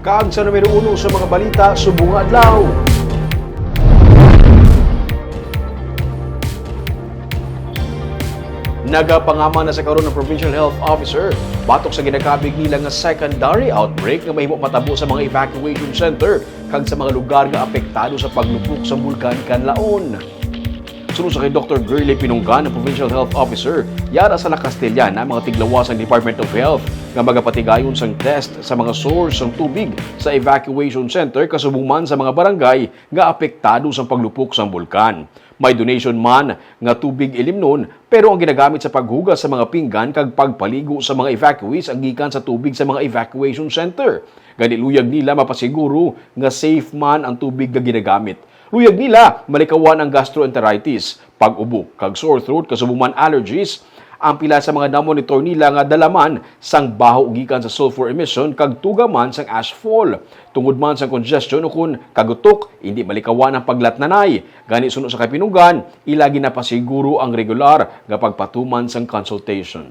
Kag sa numero uno sa mga balita, subong adlaw. Nagapangama na sa karon ng Provincial Health Officer batok sa ginakabig nila nga secondary outbreak nga mahimo matabo sa mga evacuation center kag sa mga lugar nga apektado sa paglupok sa bulkan Kanlaon. Sunod sa kay Dr. Gurley Pinunggan, ang Provincial Health Officer, yara sa La Castellana, mga tiglawas ng Department of Health nga magapatigayon sang test sa mga source ng tubig sa evacuation center kasubong sa mga barangay nga apektado sa paglupok sa bulkan. May donation man nga tubig ilimnon pero ang ginagamit sa paghugas sa mga pinggan kag pagpaligo sa mga evacuees ang gikan sa tubig sa mga evacuation center. Gani luyag nila mapasiguro nga safe man ang tubig nga ginagamit. Luyag nila malikawan ang gastroenteritis, pag-ubo, kag sore throat, kasubong man allergies, ang pila sa mga na-monitor nila nga dalaman sang baho gikan sa sulfur emission kag tugaman sang ashfall. Tungod man sang congestion ukon kagutok, hindi malikawan ang paglatnanay. Gani suno sa kapinugan, ilagi na pasiguro ang regular nga pagpatuman sang consultation.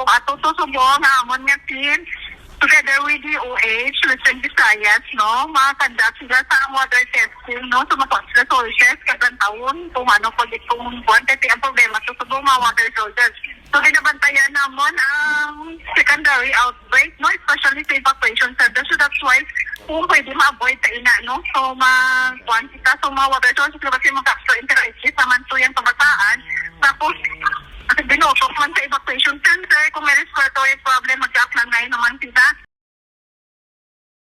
Ato to subong nga amon nga together with the OH, Luzon, Visayas, no? Mga sila sa water testing, no? Sumakot sila sources kadang taon kung ano po di kung buwan. Kasi ang problema to subong mga water sources. So, binabantayan namon ang secondary outbreak, no? Especially sa evacuation center. So, that's why kung pwede ma-avoid ta ina, no? So, kita. So, mga water sources, kasi mga gastroenteritis at binotok man sa evacuation center, kung may respiratory problem, lang ngayon naman sila.